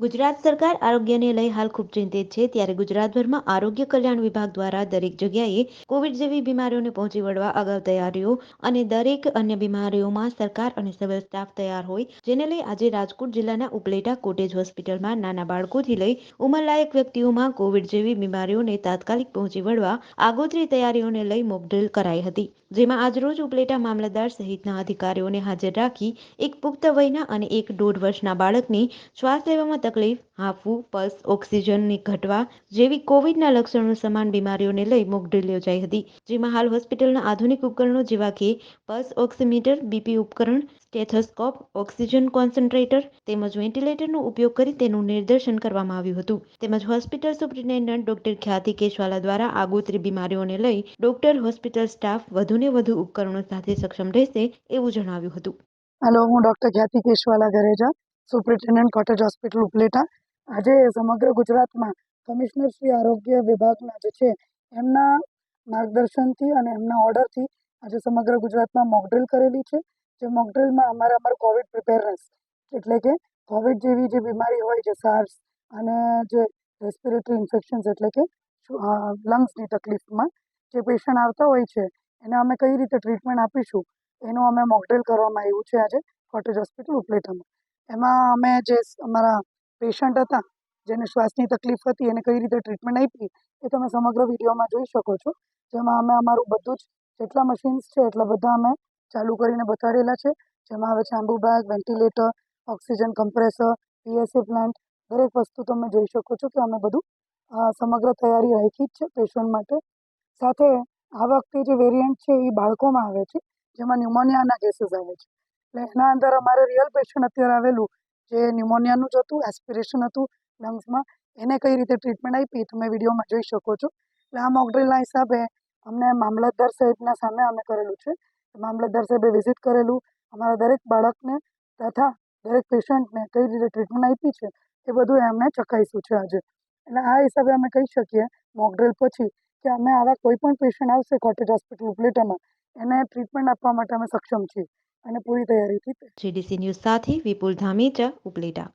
ગુજરાત સરકાર આરોગ્યને લઈ હાલ ખૂબ ચિંતિત છે. ત્યારે ગુજરાતભરમાં આરોગ્ય કલ્યાણ વિભાગ દ્વારા દરેક જગ્યાએ કોવિડ જેવી બીમારીઓને પહોંચી વળવા અગાઉ તૈયારીઓ અને દરેક અન્ય બીમારીઓમાં સરકાર અને સિવિલ સ્ટાફ તૈયાર હોય, જેને લઈ આજે રાજકોટ જિલ્લાના ઉપલેટા કોટેજ હોસ્પિટલમાં નાના બાળકોથી લઈ ઉંમરલાયક વ્યક્તિઓમાં કોવિડ જેવી બીમારીઓને તાત્કાલિક પહોંચી વળવા આગોતરી તૈયારીઓને લઈ મોકડ્રીલ કરાઈ હતી. જેમાં આજરોજ ઉપલેટા મામલતદાર સહિતના અધિકારીઓને હાજર રાખી એક પુખ્ત વયના અને એક દોઢ વર્ષના બાળકની શ્વાસ લેવામાં તકલીફ હાંફવું પલ્સ, ઓક્સિજનની ઘટવા જેવી કોવિડના લક્ષણો સમાન બીમારીઓને લઈ મોકડ્રીલ યોજાઈ હતી. જેમાં હાલ હોસ્પિટલના આધુનિક ઉપકરણો જેવા કે પલ્સ ઓક્સિમીટર, બીપી ઉપકરણ, સ્ટેથોસ્કોપ, ઓક્સિજન કોન્સન્ટ્રેટર તેમજ વેન્ટિલેટરનો ઉપયોગ કરી તેનું નિદર્શન કરવામાં આવ્યું હતું. તેમજ hospital superintendent doctor Khyati Keshwala દ્વારા આગોતરી બીમારીઓને લઈ ડોક્ટર, હોસ્પિટલ સ્ટાફ વધુને વધુ ઉપકરણો સાથે સક્ષમ રહેશે એવું જણાવ્યું હતું. હેલો, હું doctor Khyati Keshwala Gareja superintendent cottage hospital Upleta. આજે સમગ્ર ગુજરાતમાં કમિશનર શ્રી આરોગ્ય વિભાગના જે છે, એમના માર્ગદર્શનથી અને એમના ઓર્ડરથી આજે સમગ્ર ગુજરાતમાં મોકડ્રિલ કરેલી છે, જે મોકડ્રિલમાં અમારે અમારું કોવિડ પ્રિપેરનેસ એટલે કે કોવિડ જેવી જે બીમારી હોય છે સાર્સ અને જે રેસ્પિરેટરી ઇન્ફેક્શન્સ એટલે કે લંગ્સની તકલીફમાં જે પેશન્ટ આવતા હોય છે, એને અમે કઈ રીતે ટ્રીટમેન્ટ આપીશું, એનું અમે મોકડ્રિલ કરવામાં આવ્યું છે આજે કોટેજ હોસ્પિટલ ઉપલેટામાં. એમાં અમે જે અમારા પેશન્ટ હતા, જેને શ્વાસની તકલીફ હતી, એને કઈ રીતે ટ્રીટમેન્ટ આપી, એ તમે સમગ્ર વિડીયોમાં જોઈ શકો છો. જેમાં અમે અમારું બધું જ, જેટલા મશીન્સ છે, એટલા બધા અમે ચાલુ કરીને બતાડેલા છે. જેમાં આવે છે Ambu bag ventilator oxygen compressor PSA plant દરેક વસ્તુ તમે જોઈ શકો છો કે અમે બધું સમગ્ર તૈયારી રાખી જ છે પેશન્ટ માટે. સાથે આ વખતે જે વેરિયન્ટ છે એ બાળકોમાં આવે છે, જેમાં ન્યુમોનિયાના કેસીસ આવે છે. એટલે એના અંદર અમારે રિયલ પેશન્ટ અત્યારે આવેલું, જે ન્યુમોનિયાનું જ હતું એસ્પિરેશન હતું લંગ્સમાં એને કઈ રીતે ટ્રીટમેન્ટ આપી તમે વિડીયોમાં જોઈ શકો છો. એટલે આ મોકડ્રીલના હિસાબે અમને મામલતદાર સાહેબના સામે અમે કરેલું છે. મામલતદાર સાહેબે વિઝિટ કરેલું. અમારા દરેક બાળકને તથા દરેક પેશન્ટને કઈ રીતે ટ્રીટમેન્ટ આપી છે એ બધું એમને ચકાસ્યું છે આજે. એટલે આ હિસાબે અમે કહી શકીએ મોકડ્રીલ પછી કે અમે આવા કોઈ પણ પેશન્ટ આવશે કોટેજ હોસ્પિટલ ઉપલેટામાં, એને ટ્રીટમેન્ટ આપવા માટે અમે સક્ષમ છીએ. અને પૂરી તૈયારીથી જીડીસી ન્યૂઝ સાથે વિપુલ ધામેચા, ઉપલેટા.